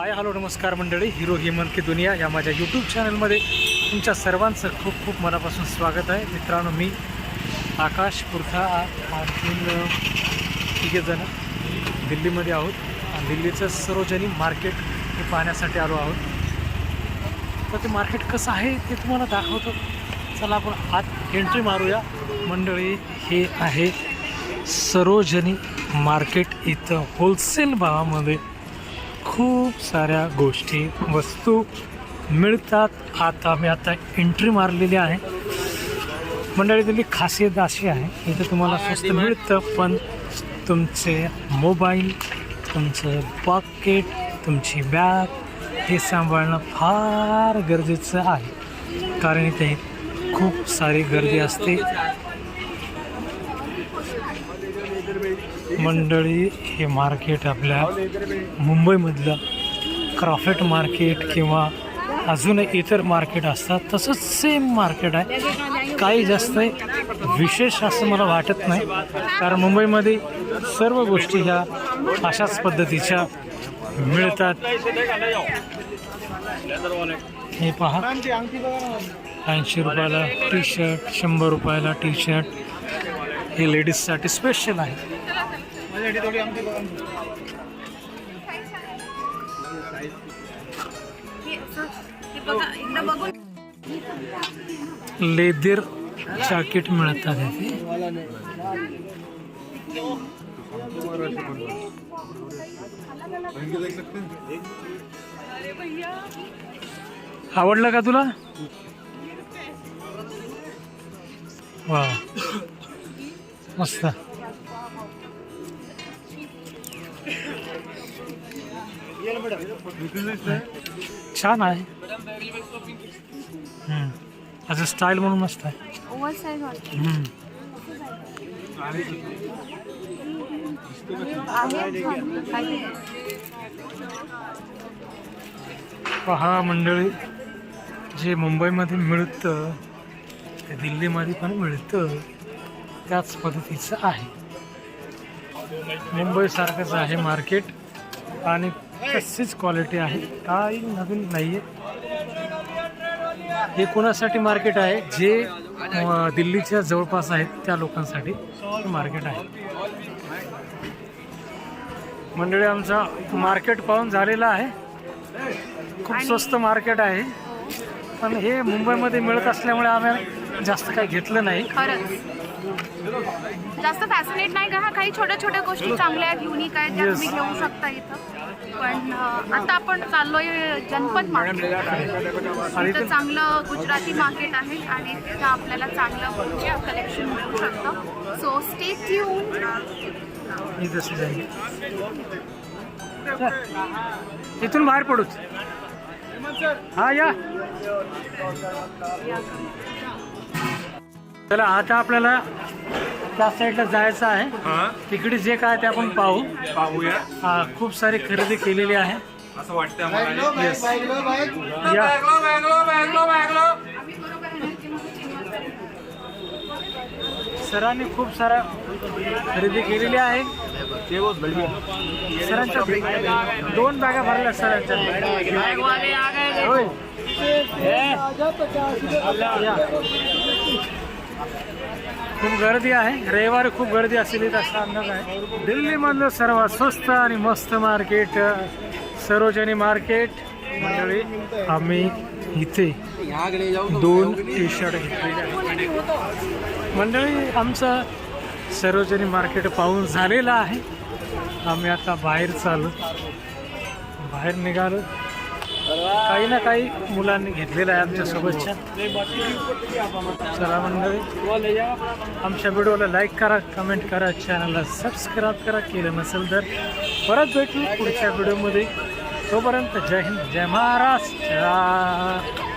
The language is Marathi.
हाय हॅलो नमस्कार मंडळी. हिरो हेमंत की दुनिया या माझ्या यूट्यूब चॅनलमध्ये तुमच्या सर्वांचं खूप खूप मनापासून स्वागत आहे. मित्रांनो मी आकाश पुरथा आणखीन तिघेजण दिल्लीमध्ये आहोत. दिल्लीचं सरोजनी मार्केट हे पाहण्यासाठी आलो आहोत. तर ते मार्केट कसं आहे ते तुम्हाला दाखवतो. चला आपण आत एंट्री मारूया. मंडळी हे आहे सरोजनी मार्केट इथं होलसेल भावामध्ये खूप साऱ्या गोष्टी वस्तू मिळतात. आता मी आता एंट्री मारलेली आहे. मंडळी दिली खासियत अशी आहे इथं तुम्हाला स्वस्त मिळतं पण तुमचे मोबाईल तुमचं पॉकेट तुमची बॅग हे सांभाळणं फार गरजेचं आहे. कारण इथे खूप सारी गर्दी असते. मंडळी हे मार्केट आपल्या मुंबईमधलं क्रॉफेट मार्केट किंवा अजून इतर मार्केट असतात तसंच सेम मार्केट आहे. काही जास्त विशेष असं मला वाटत नाही. कारण मुंबईमध्ये सर्व गोष्टी ह्या अशाच पद्धतीच्या मिळतात. हे पहा. ऐंशी रुपयाला टी शर्ट शंभर रुपयाला टी शर्ट हे लेडीजसाठी स्पेशल आहे. लेदर जॅकेट मिळतात आहे. आवडलं का तुला? वा मस्त. छान आहे. असं स्टाईल म्हणून मस्त आहे. पहा मंडळी जे मुंबईमध्ये मिळतं ते दिल्लीमध्ये पण मिळतं. त्याच पद्धतीचं आहे. मुंबईसारखंच आहे मार्केट आणि तशीच क्वालिटी आहे. काही नवीन नाही आहे हे कोणासाठी मार्केट आहे? जे दिल्लीच्या जवळपास आहेत त्या लोकांसाठी मार्केट आहे. मंडळी आमचा मार्केट पाहून झालेला आहे. खूप स्वस्त मार्केट आहे. पण हे मुंबईमध्ये मिळत असल्यामुळे आम्ही जास्त काही घेतलं नाही. जास्त फॅसिनेट नाही का? हा काही छोट्या छोट्या गोष्टी चांगल्या आहेत युनिक आहेत त्या. तुम्ही घेऊ शकता इथं. पण आता आपण चाललोय जनपद मार्केट इथं चांगलं गुजराती मार्केट आहे आणि तिथं आपल्याला चांगलं कलेक्शन मिळू शकतं? सो स्टे ट्यून इथून बाहेर पडूच. हा या. चला आता आपल्याला त्या साईडला जायचं आहे. हा. तिकडे जे काय ते आपण पाहू. पाहूया. हा, खूप सारी खरेदी केलेली आहे. असं वाटतं आम्हाला. या. सरांनी खूप सारा खरेदी केलेली आहे. सरांच्या दोन बॅगा भरल्या सरांच्या. होय. या. खूप गर्दी आहे. रविवारी खूप गर्दी असेल इथं असा अंदाज आहे. दिल्लीमधलं सर्वात स्वस्त आणि मस्त मार्केट सरोजनी मार्केट मंडळी आम्ही इथे दोन टी शर्ट घेतलेले मंडळी आमचं सरोजनी मार्केट पाहून झालेलं आहे. आम्ही आता बाहेर चालू. बाहेर निघालो. काही ना काही मुलांनी घेतलेलं आहे आमच्या सोबतच्या चला मंडळी आमच्या व्हिडिओला लाईक करा कमेंट करा चॅनलला सबस्क्राईब करा केलं नसेल तर परत भेटू पुढच्या व्हिडिओमध्ये. तोपर्यंत जय हिंद जय महाराष्ट्र.